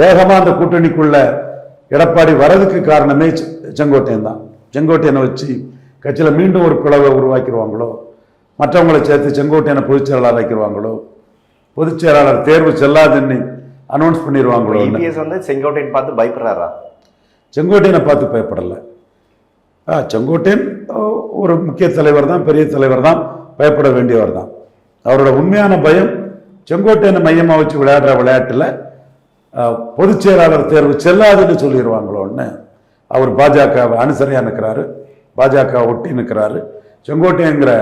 வேகமாக அந்த கூட்டணிக்குள்ள எடப்பாடி வரதுக்கு காரணமே செங்கோட்டையன் தான். செங்கோட்டையனை வச்சு கட்சியில் மீண்டும் ஒரு பிளவை உருவாக்கிடுவாங்களோ? மற்றவங்களை சேர்த்து செங்கோட்டையனை பொதுச் செயலாளர் ஆக்கிடுவாங்களோ? பொதுச் செயலாளர் தேர்வு செல்லாதுன்னு அனௌன்ஸ் பண்ணிடுவாங்களோ இபிஎஸ் வந்து செங்கோட்டையன் பார்த்து பயப்படுறாரா? செங்கோட்டையனை பார்த்து பயப்படலை. ஆ செங்கோட்டையன் ஒரு முக்கிய தலைவர் தான் பெரிய தலைவர் தான் பயப்பட வேண்டியவர் தான். அவரோட உண்மையான பயம் செங்கோட்டையனை மையமாக வச்சு விளையாடுற விளையாட்டில் பொதுச் செயலாளர் தேர்வு செல்லாதுன்னு சொல்லிடுவாங்களோன்னு அவர் பாஜகவை அனுசரியாக நிற்கிறாரு பாஜக ஒட்டி நிற்கிறாரு செங்கோட்டையங்கிற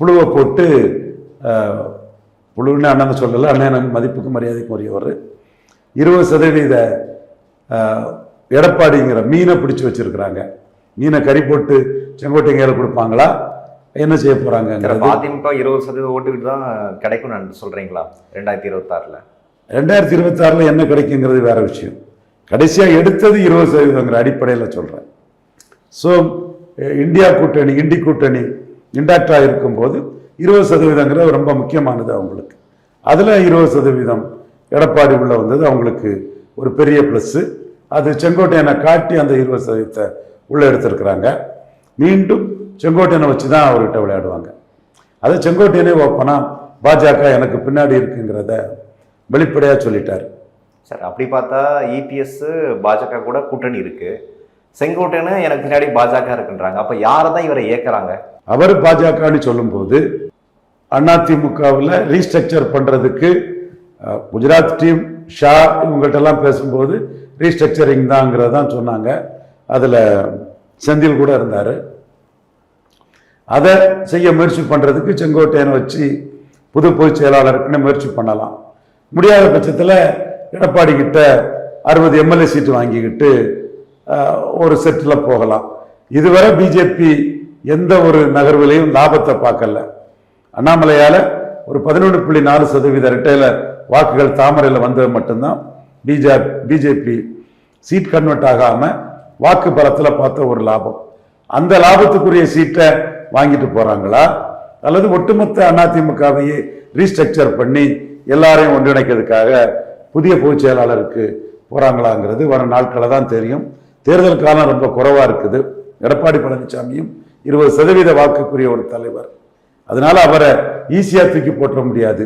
புழுவை போட்டு புழுன்னு அண்ணன் சொல்லலை அண்ணன் மதிப்புக்கு மரியாதைக்கு உரியவர். இருபது சதவீத எடப்பாடிங்கிற மீனை பிடிச்சி வச்சிருக்கிறாங்க. மீனை கறி போட்டு செங்கோட்டை கையில் கொடுப்பாங்களா? என்ன செய்ய சார், போறாங்க அதிமுக இருபது சதவீத ஓட்டுக்கிட்டு தான் கிடைக்கும்னு சொல்றீங்களா? ரெண்டாயிரத்தி இருபத்தாறுல. ரெண்டாயிரத்தி இருபத்தாறில் என்ன கிடைக்குங்கிறது வேற விஷயம். கடைசியாக எடுத்தது இருபது சதவீதங்கிற அடிப்படையில் சொல்கிறேன் ஸோ இந்தியா கூட்டணி இண்டி கூட்டணி இண்டாக்டாக இருக்கும்போது இருபது சதவீதங்கிறது ரொம்ப முக்கியமானது அவங்களுக்கு. அதில் இருபது சதவீதம் எடப்பாடி உள்ள வந்தது அவங்களுக்கு ஒரு பெரிய ப்ளஸ்ஸு அது செங்கோட்டையனை காட்டி அந்த இருபது சதவீதத்தை உள்ளே எடுத்திருக்கிறாங்க. மீண்டும் செங்கோட்டையனை வச்சு தான் அவர்கிட்ட விளையாடுவாங்க. அதை செங்கோட்டையனே ஓப்பனாக பாஜக எனக்கு பின்னாடி இருக்குங்கிறத வெளிப்படையாக சொல்லிட்டாரு. சார் அப்படி பார்த்தா இபிஎஸ் பாஜக கூட கூட்டணி இருக்கு. செங்கோட்டையனு எனக்கு பின்னாடி பாஜக இருக்குன்றாங்க. அப்ப யாரை தான் இவரை ஏக்குறாங்க? அவர் பாஜகன்னு சொல்லும்போது அதிமுகவில் ரீஸ்ட்ரக்சர் பண்ணுறதுக்கு குஜராத் டீம் ஷா இவங்கள்ட்டெல்லாம் பேசும்போது ரீஸ்ட்ரக்சரிங் தாங்கிறத தான் சொன்னாங்க. அதில் செந்தில் கூட இருந்தார். அதை செய்ய முயற்சி பண்ணுறதுக்கு செங்கோட்டையனை வச்சு புது பொதுச் செயலாளருக்குன்னு முயற்சி பண்ணலாம். முடியாத பட்சத்தில் எடப்பாடி கிட்ட அறுபது எம்எல்ஏ சீட்டு வாங்கிக்கிட்டு ஒரு செட்டில் போகலாம். இதுவரை பிஜேபி எந்த ஒரு நகர்வுலையும் லாபத்தை பார்க்கல. அண்ணாமலையால் ஒரு பதினொன்று புள்ளி நாலு சதவீத ரிட்டையில் வாக்குகள் தாமரையில் வந்தது மட்டும்தான் பிஜே பிஜேபி சீட் கன்வெர்ட் ஆகாமல் வாக்கு பலத்தில் பார்த்த ஒரு லாபம். அந்த லாபத்துக்குரிய சீட்டை வாங்கிட்டு போகிறாங்களா அல்லது ஒட்டுமொத்த அதிமுகவையே ரீஸ்ட்ரக்சர் பண்ணி எல்லாரையும் ஒன்றிணைக்கிறதுக்காக புதிய பொதுச் செயலாளருக்கு போகிறாங்களாங்கிறது வரும் நாட்களை தான் தெரியும். தேர்தல் காலம் ரொம்ப குறைவாக இருக்குது. எடப்பாடி பழனிசாமியும் இருபது சதவீத வாக்குக்குரிய ஒரு தலைவர். அதனால அவரை ஈஸியாக தூக்கி போட்டுற முடியாது.